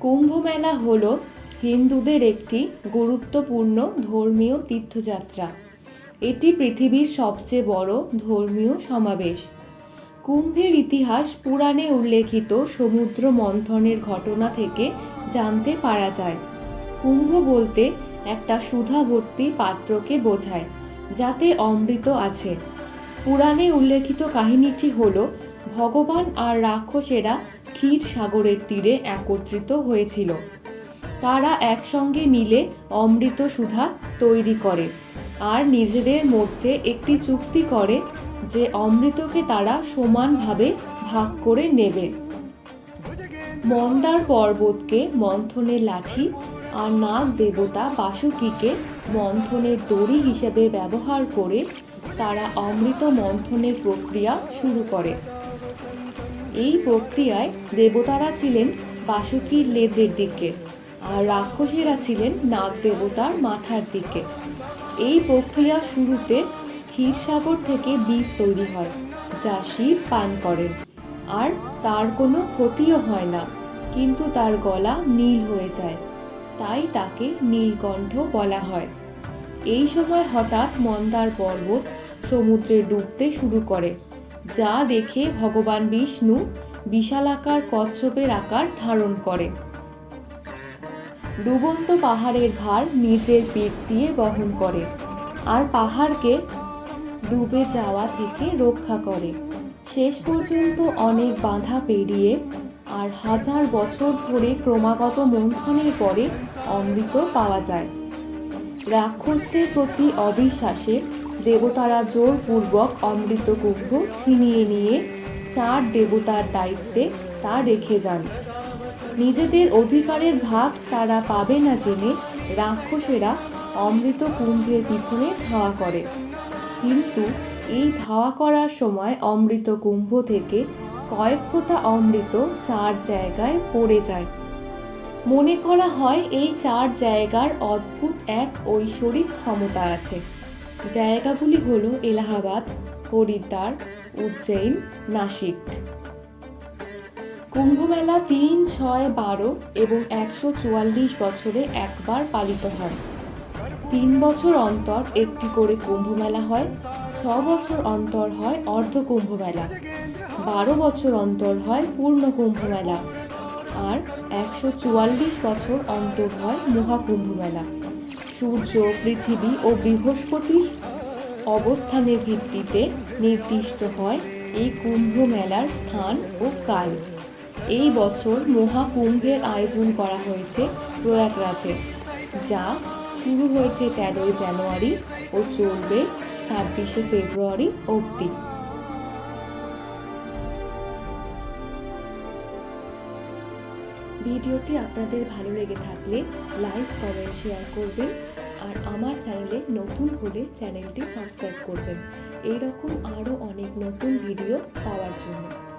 কুম্ভ মেলা হল হিন্দুদের একটি গুরুত্বপূর্ণ ধর্মীয় তীর্থযাত্রা। এটি পৃথিবীর সবচেয়ে বড় ধর্মীয় সমাবেশ। কুম্ভের ইতিহাস পুরাণে উল্লেখিত সমুদ্র মন্থনের ঘটনা থেকে জানতে পারা যায়। কুম্ভ বলতে একটা সুধাভর্তি পাত্রকে বোঝায়, যাতে অমৃত আছে। পুরাণে উল্লেখিত কাহিনীটি হল, ভগবান আর রাক্ষসেরা ক্ষীর সাগরের তীরে একত্রিত হয়েছিল। তারা একসঙ্গে মিলে অমৃত সুধা তৈরি করে আর নিজেদের মধ্যে একটি চুক্তি করে যে অমৃতকে তারা সমানভাবে ভাগ করে নেবে। মন্দার পর্বতকে মন্থনের লাঠি আর নাগ দেবতা বাসুকীকে মন্থনের দড়ি হিসেবে ব্যবহার করে তারা অমৃত মন্থনের প্রক্রিয়া শুরু করে। এই প্রক্রিয়ায় দেবতারা ছিলেন বাসুকীর লেজের দিকে আর রাক্ষসীরা ছিলেন নাগ দেবতার মাথার দিকে। এই প্রক্রিয়া শুরুতে ক্ষীরসাগর থেকে বীজ তৈরি হয়, যা শিব পান করেন। আর তার কোনো ক্ষতিও হয় না, কিন্তু তার গলা নীল হয়ে যায়, তাই তাকে নীলকণ্ঠ বলা হয়। এই সময় হঠাৎ মন্দার পর্বত সমুদ্রে ডুবতে শুরু করে। যা দেখে ভগবান বিষ্ণু বিশালাকার কচ্ছপের আকার ধারণ করে। ডুবন্ত পাহাড়ের ভার নিজের পিঠ দিয়ে বহন করে আর পাহাড়কে ডুবে যাওয়া থেকে রক্ষা করে। শেষ পর্যন্ত অনেক বাধা পেরিয়ে আর হাজার বছর ধরে ক্রমাগত মন্থনের পরে অমৃত পাওয়া যায়। রাক্ষসদের প্রতি অবিশ্বাসে দেবতারা জোরপূর্বক অমৃত কুম্ভ ছিনিয়ে নিয়ে চার দেবতার দায়িত্বে তা রেখে যান। নিজেদের অধিকারের ভাগ তারা পাবে না জেনে রাক্ষসেরা অমৃত কুম্ভের পিছনে ধাওয়া করে। কিন্তু এই ধাওয়া করার সময় অমৃত কুম্ভ থেকে কয়েক ফোঁটা অমৃত চার জায়গায় পড়ে যায়। মনে করা হয় এই চার জায়গার অদ্ভুত এক ঐশ্বরিক ক্ষমতা আছে। জায়গাগুলি হল এলাহাবাদ, হরিদ্বার উজ্জৈন নাসিক। কুম্ভমেলা তিন, ছয়, বারো এবং একশো চুয়াল্লিশ বছরে একবার পালিত হয়। তিন বছর অন্তর একটি করে কুম্ভমেলা হয়, ছ বছর অন্তর হয় অর্ধ কুম্ভমেলা, বারো বছর অন্তর হয় পূর্ণ কুম্ভমেলা। আর একশো চুয়াল্লিশ বছর অন্তর হয় মহাকুম্ভ মেলা। সূর্য, পৃথিবী ও বৃহস্পতির অবস্থানের ভিত্তিতে নির্দিষ্ট হয় এই কুম্ভ মেলার স্থান ও কাল। এই বছর মহাকুম্ভের আয়োজন করা হয়েছে প্রয়াগরাজে, যা শুরু হয়েছে তেরোই জানুয়ারি ও চলবে ছাব্বিশে ফেব্রুয়ারি অবধি। ভিডিওটি আপনাদের ভালো লেগে থাকলে লাইক, কমেন্ট, শেয়ার করবেন আর আমার চ্যানেলে নতুন হলে চ্যানেলটি সাবস্ক্রাইব করবেন। এইরকম আরও অনেক নতুন ভিডিও পাওয়ার জন্য।